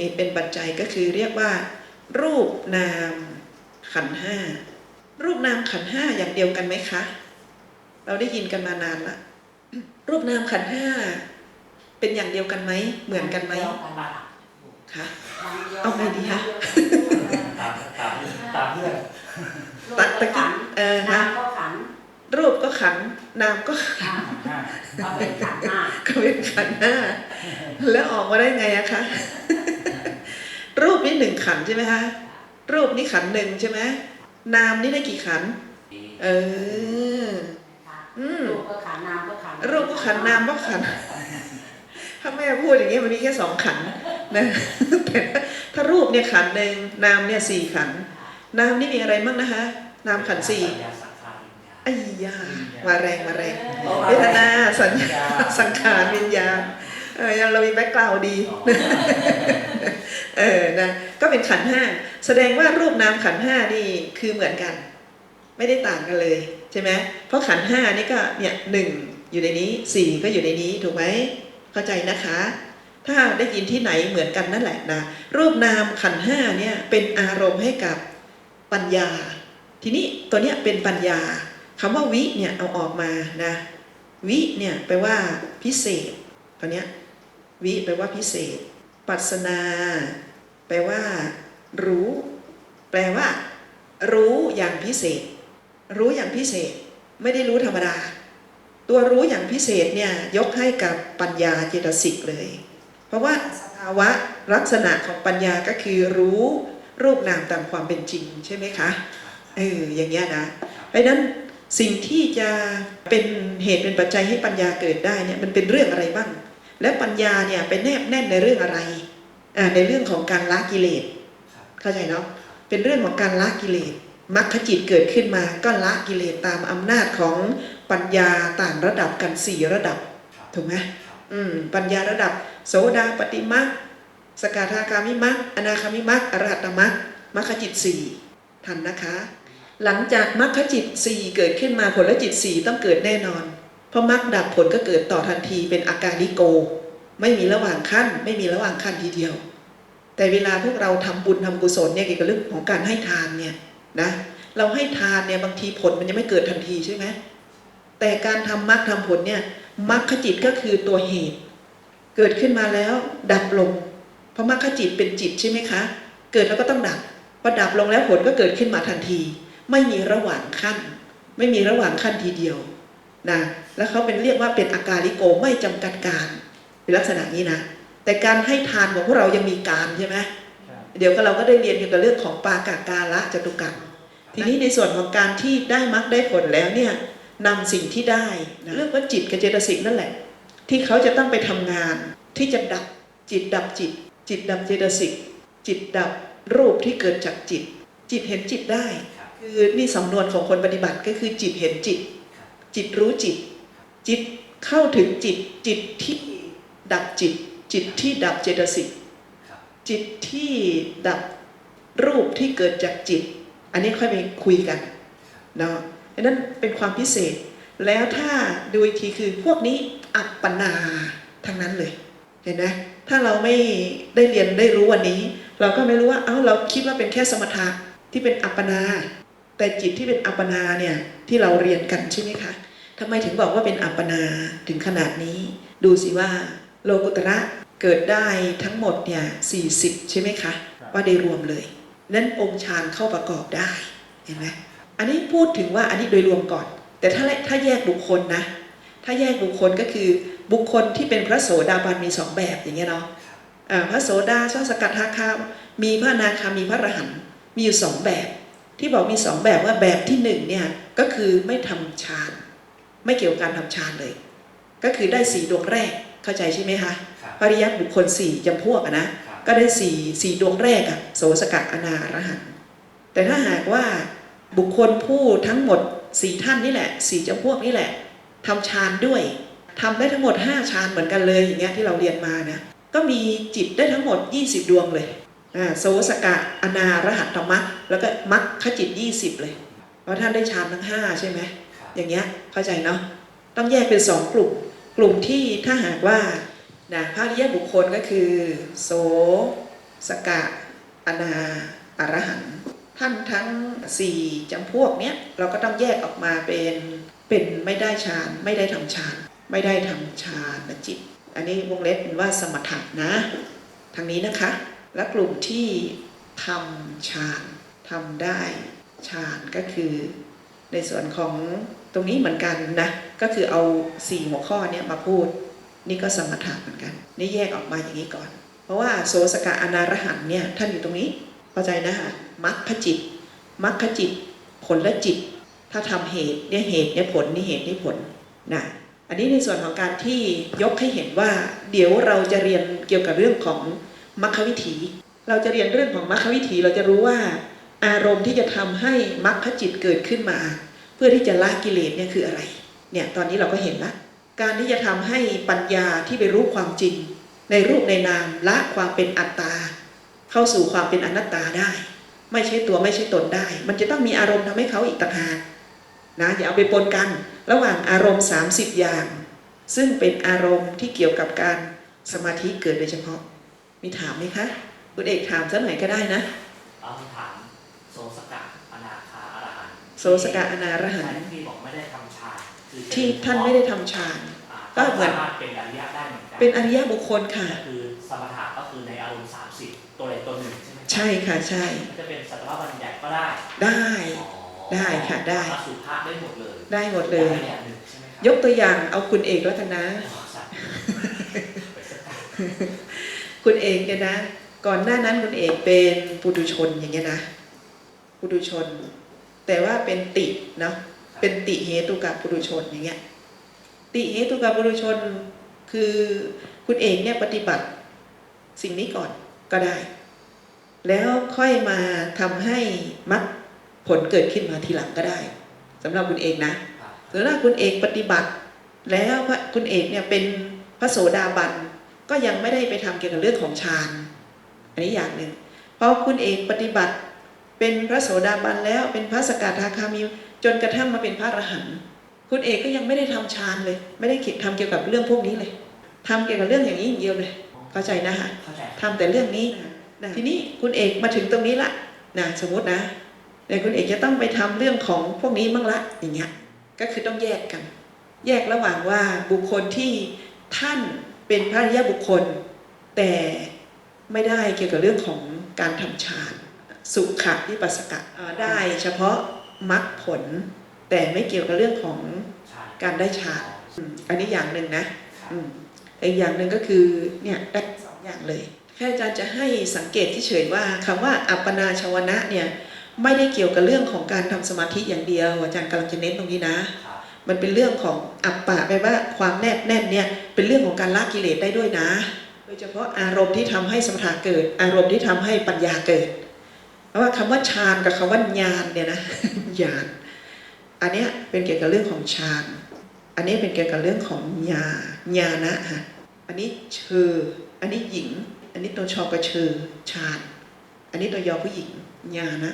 เหตุเป็นปัจจัยก็คือเรียกว่า รูปนามขันธ์ห้ารูปนามขันธ์ห้าอย่างเดียวกันไหมคะ เราได้ยินกันมานานละรูปนามขันธ์ห้าเป็นอย่างเดียวกันไหมเหมือนกันไหมคะเอาไงดีคะตามตามตามเพื่อนตักตะกี้เออนะน้ำก็ขันรูปก็ขันธ์นามก็ขันธ์อ่าห้าก็เป็นขันห้าก็เป็นขันธ์ห้าแล้วออกมาได้ไงอะคะ รูปนี่หนึ่งขันธ์ใช่ไหมคะรูปนี่ขันธ์หนึ่งใช่ไหมนามนี่ได้กี่ขันธ์เอออืมรูปก็ขันน้ำก็ขันรูปก็ขันธ์นามก็ขันธ์ถ้าแม่พูดอย่างนี้มันมีแค่สองขันธ์นะแต่ถ้ารูปเนี่ยขันธ์หนึ่งนามเนี่ยสี่ขันธ์นามนี่มีอะไรบ้างนะคะ นามขันธ์สี่ยาสังขารไอ้ยามาแรงมาแรงเวทนาสัญญาสังขารวิญญาณเออยังเรามีแบ็กกราวดี เออนะก็เป็นขันห้าแสดงว่ารูปนามขันห้านี่คือเหมือนกัน ไม่ได้ต่างกันเลยใช่ไหมเพราะขันห้านี่ก็เนี่ยหนึ่งอยู่ในนี้สี่ก็อยู่ในนี้ถูกไหมเข้าใจนะคะ ถ้าได้ยินที่ไหนเหมือนกันนั่นแหละนะรูปนามขันห้าเนี่ยเป็นอารมณ์ให้กับปัญญา ทีนี้ตัวเนี้ยเป็นปัญญาคำว่าวิเนี่ยเอาออกมานะวิเนี่ยแปลว่าพิเศษตัวเนี้ยวิแปลว่าพิเศษ ปัสนา แปลว่า รู้ แปลว่า รู้อย่างพิเศษ รู้อย่างพิเศษ ไม่ได้รู้ธรรมดา ตัวรู้อย่างพิเศษเนี่ยยกให้กับปัญญาเจตสิกเลย เพราะว่าสภาวะลักษณะของปัญญาก็คือรู้รูปนามตามความเป็นจริงใช่ไหมคะเอออย่างเงี้ยนะเพราะนั้นสิ่งที่จะเป็นเหตุเป็นปัจจัยให้ปัญญาเกิดได้เนี่ยมันเป็นเรื่องอะไรบ้าง และปัญญาเนี่ยไปแนบแน่นในเรื่องอะไร ในเรื่องของการละกิเลสเข้าใจเนาะเป็นเรื่องของการละกิเลสมรรคจิตเกิดขึ้นมาก็ละกิเลสตามอำนาจของปัญญาต่างระดับกันสี่ระดับถูกไหมอืมปัญญาระดับ โสดาปฏิมรรคสกทาคามิมรรคอนาคามิมรรคอรหัตมรรคมรรคจิตสี่ทันนะคะ หลังจากมรรคจิตสี่เกิดขึ้นมาผลจิตสี่ต้องเกิดแน่นอน เพราะมรรคดับผลก็เกิดต่อทันทีเป็นอาการลิโก ไม่มีระหว่างขั้น ไม่มีระหว่างขั้นทีเดียว แต่เวลาพวกเราทำบุญทำกุศลเนี่ยเกี่ยวกับเรื่องของการให้ทานเนี่ยนะเราให้ทานเนี่ยบางทีผลมันยังไม่เกิดทันทีใช่ไหมแต่การทำมรรคทำผลเนี่ยมรรคจิตก็คือตัวเหตุ เกิดขึ้นมาแล้วดับลง เพราะมรรคจิตเป็นจิตใช่ไหมคะ เกิดแล้วก็ต้องดับพอดับลงแล้วผลก็เกิดขึ้นมาทันที ไม่มีระหว่างขั้น ไม่มีระหว่างขั้นทีเดียวนะแล้วเขาเป็นเรียกว่าเป็นอาการลิโกไม่จำกัดการเป็นลักษณะนี้นะ แต่การให้ทานของพวกเรายังมีการใช่ไหมเดี๋ยวก็เราก็ได้เรียนเกี่ยวกับเรื่องของปากากาละจตุกรรมทีนี้ในส่วนของการที่ได้มรรคได้ผลแล้วเนี่ยนำสิ่งที่ได้นะเรื่องว่าจิตกับเจตสิกนั่นแหละ ที่เขาจะต้องไปทำงาน ที่จะดับจิตดับจิต จิตดับเจตสิกจิตดับรูปที่เกิดจากจิต จิตเห็นจิตได้ คือนี่สำนวนของคนปฏิบัติก็คือจิตเห็นจิต จิตรู้จิต จิตเข้าถึงจิตจิตที่ดับจิต จิตที่ดับเจตสิกจิตที่ดับรูปที่เกิดจากจิต อันนี้ค่อยไปคุยกันเนาะอันนั้นเป็นความพิเศษ แล้วถ้าดูอีกทีคือพวกนี้อัปปนาทั้งนั้นเลยเห็นไหมถ้าเราไม่ได้เรียนได้รู้วันนี้ เราก็ไม่รู้ว่าเอ้าเราคิดว่าเป็นแค่สมถะที่เป็นอัปปนา แต่จิตที่เป็นอัปปนาเนี่ยที่เราเรียนกันใช่ไหมคะทำไมถึงบอกว่าเป็นอัปปนาถึงขนาดนี้ ดูสิว่าโลกุตระ เกิดได้ทั้งหมดเนี่ย40ใช่ไหมคะว่าได้รวมเลยนั้นองค์ฌานเข้าประกอบได้เห็นไหมอันนี้พูดถึงว่าอันนี้โดยรวมก่อน แต่ถ้าถ้าแยกบุคคลนะ ถ้าแยกบุคคลก็คือบุคคลที่เป็นพระโสดาบันมีสองแบบอย่างเงี้ยเนาะอ่าพระโสดาชอบสกัดทาคามีพระอนาคามีพระอรหันต์มีอยู่สองแบบ ที่บอกมีสองแบบว่าแบบที่หนึ่งเนี่ยก็คือไม่ทำฌาน ไม่เกี่ยวกับการทำฌานเลย ก็คือได้สีดวงแรกเข้าใจใช่ไหมคะ ปริยัติบุคคลสี่จำพวกอะนะก็ได้สี่สี่ดวงแรกอะโสสกัดอนาอรหันต์แต่ถ้าหากว่าบุคคลผู้ทั้งหมดสี่ท่านนี่แหละสี่จำพวกนี่แหละทำฌานด้วยทำได้ทั้งหมดห้าฌานเหมือนกันเลยอย่างเงี้ยที่เราเรียนมานะก็มีจิตได้ทั้งหมด 20 ดวงเลยอ่าโสสกะอนาอรหัตตมรรคแล้วก็มรรคจิต 20 เลยเพราะท่านได้ฌานทั้งห้าใช่ไหมอย่างเงี้ยเข้าใจเนาะต้องแยกเป็นสองกลุ่ม กลุ่มที่ถ้าหากว่า นะพระอริยบุคคลก็คือ โสสกะอนาอรหันต์ท่านทั้งสี่จำพวกเนี้ยเราก็ต้องแยกออกมาเป็นเป็นไม่ได้ฌานไม่ได้ทำฌานไม่ได้ทำฌานจิต อันนี้วงเล็บเป็นว่าสมถะนะทางนี้นะคะ และกลุ่มที่ทำฌานทำได้ฌานก็คือในส่วนของตรงนี้เหมือนกันนะ ก็คือเอาสี่หัวข้อเนี้ยมาพูด นี่ก็สมถะเหมือนกัน นี่แยกออกมาอย่างนี้ก่อน เพราะว่าโสสกะอนารหันเนี่ยท่านอยู่ตรงนี้เข้าใจนะคะมัคคจิตมัคคจิต ผลและจิต ถ้าทำเหตุเนี่ยเหตุเนี่ยผลนี่เหตุนี่ผลนะอันนี้ในส่วนของการที่ยกให้เห็นว่า เดี๋ยวเราจะเรียนเกี่ยวกับเรื่องของมรรควิถี เราจะเรียนเรื่องของมรรควิถีเราจะรู้ว่า อารมณ์ที่จะทำให้มรรคจิตเกิดขึ้นมา เพื่อที่จะละกิเลสเนี่ยคืออะไรเนี่ยตอนนี้เราก็เห็นละ การที่จะทำให้ปัญญาที่ไปรู้ความจริง ในรูปในนามละความเป็นอัตตา เข้าสู่ความเป็นอนัตตาได้ ไม่ใช่ตัวไม่ใช่ตนได้ มันจะต้องมีอารมณ์ทำให้เขาอีกต่างหากนะอย่าเอาไปปนกัน ระหว่างอารมณ์ 30 อย่าง ซึ่งเป็นอารมณ์ที่เกี่ยวกับการสมาธิเกิดโดยเฉพาะ มีถามไหมคะ คุณเอกถามสักหน่อยก็ได้นะเอาคำถามโซสกะอนาคาอรหันต์โสสกะอนารหันต์ที่บอกไม่ได้ทำฌานคือที่ท่านไม่ได้ทำฌานอ่า ก็เหมือนสามารถเป็นอริยะได้เหมือนกัเป็นอริยบุคคลค่ะก็คือสมถะก็คือในอารมณ์30ตัวใดตัวหนึ่งใช่ไหมครับใช่ค่ะใช่ มันจะเป็นสัตวบัญญัติก็ได้ได้อ๋อได้ค่ะได้ อสุภะได้หมดเลยได้หมดเลยได้อย่างหนึ่งใช่ไหมครัยกตัวอย่างเอาคุณเอกแล้วกันนะ อ๋อสัตว์ไปสักการคุณเอกเนี่ยนะ ก่อนหน้านั้นคุณเอกเป็นปุถุชนอย่างเงี้ยนะปุถุชน แต่ว่าเป็นติเนาะเป็นติเหตุกับปุถุชนอย่างเงี้ย ติเหตุกับปุถุชน คือคุณเอกเนี่ยปฏิบัติสิ่งนี้ก่อนก็ได้ แล้วค่อยมาทำให้มรรคผลเกิดขึ้นมาทีหลังก็ได้สำหรับคุณเอกนะครับหรือถ้าคุณเอกปฏิบัติ แล้วคุณเอกเนี่ยเป็นพระโสดาบันก็ยังไม่ได้ไปทำเกี่ยวกับเรื่องของฌานอันนี้อย่างหนึ่งเพราะคุณเอกปฏิบัติ เป็นพระโสดาบันแล้วเป็นพระสกทาคามีจนกระทั่งมาเป็นพระอรหันต์ คุณเอกก็ยังไม่ได้ทำฌานเลย ไม่ได้ทำเกี่ยวกับเรื่องพวกนี้เลยทำเกี่ยวกับเรื่องอย่างนี้อย่างเดียวเลย เข้าใจนะคะเข้าใจทำแต่เรื่องนี้นะทีนี้คุณเอกมาถึงตรงนี้ละนะสมมตินะแต่คุณเอกจะต้องไปทำเรื่องของพวกนี้บ้างละอย่างเงี้ยก็คือต้องแยกกัน แยกระหว่างว่าบุคคลที่ท่านเป็นพระอริยบุคคล แต่ไม่ได้เกี่ยวกับเรื่องของการทำฌาน สุขะวิปัสสกะอ่าได้เฉพาะมรรคผล แต่ไม่เกี่ยวกับเรื่องของใช่การได้ฌานอืมอันนี้อย่างหนึ่งนะครับอืมอีกอย่างหนึ่งก็คือเนี่ยได้สองอย่างเลยแค่อาจารย์จะให้สังเกตที่เฉยๆว่าคำว่าอัปปนาชวนะเนี่ยไม่ได้เกี่ยวกับเรื่องของการทำสมาธิอย่างเดียว อาจารย์กำลังจะเน้นตรงนี้นะครับมันเป็นเรื่องของอัปปะแปลว่าความแนบแน่นเนี่ยเป็นเรื่องของการละกิเลสได้ด้วยนะ โดยเฉพาะอารมณ์ที่ทำให้สมถะเกิด อารมณ์ที่ทำให้ปัญญาเกิด เพราะว่าคำว่าฌานกับคำว่าญาณเนี่ยนะญาณ อันนี้เป็นเกี่ยวกับเรื่องของฌาน อันนี้เป็นเกี่ยวกับเรื่องของญาญาณะฮะอันนี้เชออันนี้หญิง อันนี้ตัวชอกระเชอฌาน อันนี้ตัวยอผู้หญิงญาณะ